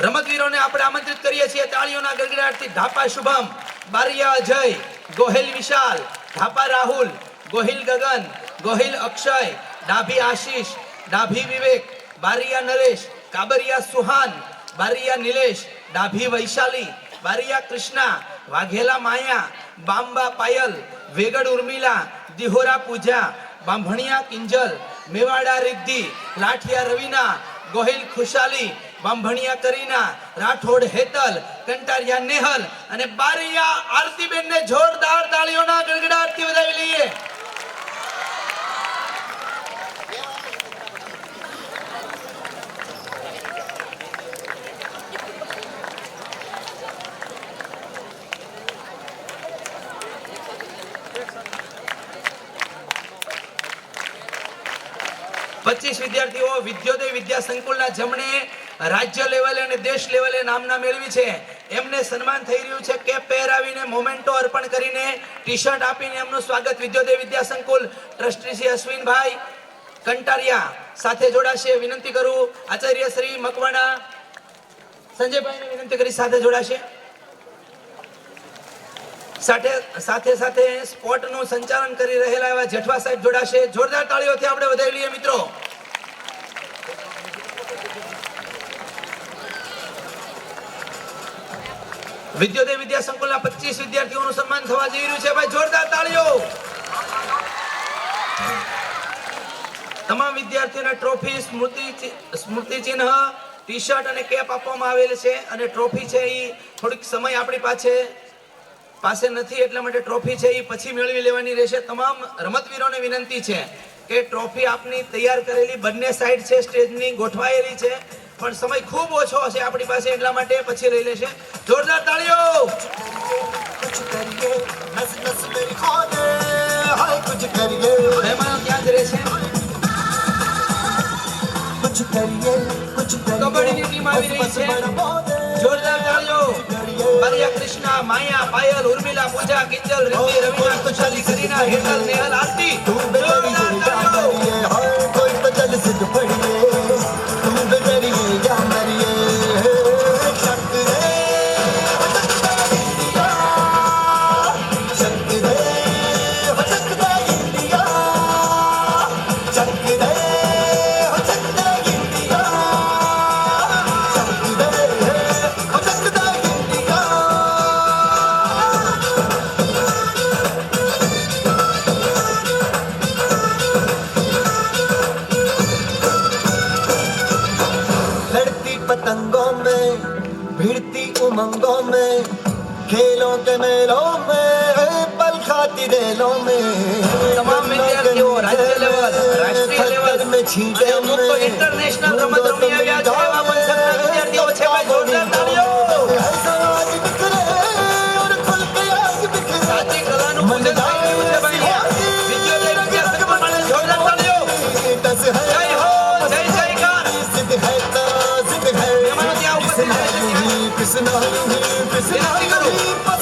રમતવીરોને આપણે આમંત્રિત કરીએ છીએ તાળીઓના ગડગડાટથી. ઢાપા શુભમ, બારિયા અજય, ગોહિલ વિશાલ ઢાપા રાહુલ, ગોહિલ ગગન, ગોહિલ અક્ષય, ડાભી આશીષ, ડાભી વિવેક, બારિયા નરેશ, કાબરિયા સુહાન, બારિયા નિલેશ, ડાભી વૈશાલી, બારિયા કૃષ્ણા, વાઘેલા માયા, બાંબા પાયલ, વેગડ ઉર્મિલા, દિહોરા પૂજા, બાંભણિયા કિંજલ, મેવાડા રિદ્ધિ, લાઠિયા રવિના ગોહિલ ખુશાલી બાંભણિયા કરીના રાઠોડ હેતલ કંટારિયા નેહલ અને બારિયા આરતીબેન ને જોરદાર તાળીઓના ગડગડાટથી વધાવી લઈએ પચીસ વિદ્યાર્થીઓ વિદ્યોદય વિદ્યા સંકુલના જમણે રાજ્ય લેવલે અને દેશ લેવલે નામના મેળવી છે. એમને સન્માન થઈ રહ્યું છે. કેપ પહેરાવીને મોમેન્ટો અર્પણ કરીને ટી શર્ટ આપીને એમનું સ્વાગત વિદ્યોદય વિદ્યા સંકુલ ટ્રસ્ટી શ્રી અશ્વિનભાઈ કંટારિયા સાથે જોડાશે. વિનંતી કરું આચાર્ય શ્રી મકવાણા સંજયભાઈને વિનંતી કરી સાથે જોડાશે. સાથે સાથે સાથે સ્પોર્ટનું સંચાલન કરી રહેલા એવા જેઠવા સાહેબ જોડાશે. જોરદાર તાળીઓથી આપણે વધાવી લઈએ મિત્રો. વિદ્યોદય વિદ્યા સંકુલના 25 વિદ્યાર્થીઓનું સન્માન થવા જઈ રહ્યું છે. ભાઈ, જોરદાર તાળીઓ. તમામ વિદ્યાર્થીઓને ટ્રોફી સ્મૃતિ સ્મૃતિ ચિહ્ન ટી શર્ટ અને કેપ આપવામાં આવેલ છે. અને ટ્રોફી છે એ થોડીક સમય આપણી પાસે પાસે નથી એટલા માટે ટ્રોફી છે એ પછી મેળવી લેવાની રહેશે. તમામ રમતવીરોને વિનંતી છે કે ટ્રોફી આપની તૈયાર કરેલી બંને સાઈડ છે સ્ટેજની ગોઠવાયેલી છે. પણ સમય ખૂબ ઓછો છે આપણી પાસે એટલા માટે પછી લઈ લેશે જોરદાર તાળીઓ મહેમાનો ત્યાં જ રહેશે કબડ્ડીની ટીમ આવી રહી છે જોરદાર તાળીઓ મરિયા કૃષ્ણા માયા પાયલ ઉર્મિલા પૂજા કિંજલ રવિ રવિના કુશાલી કરીના હેતલ નેહલ આરતી फिरती उमंगों में खेलों के मेलों में पल खाती रेलों में तमाम राष्ट्रीय लेवल में छींटे इंटरनेशनल કૃષ્ણ કૃષ્ણ કૃષ્ણ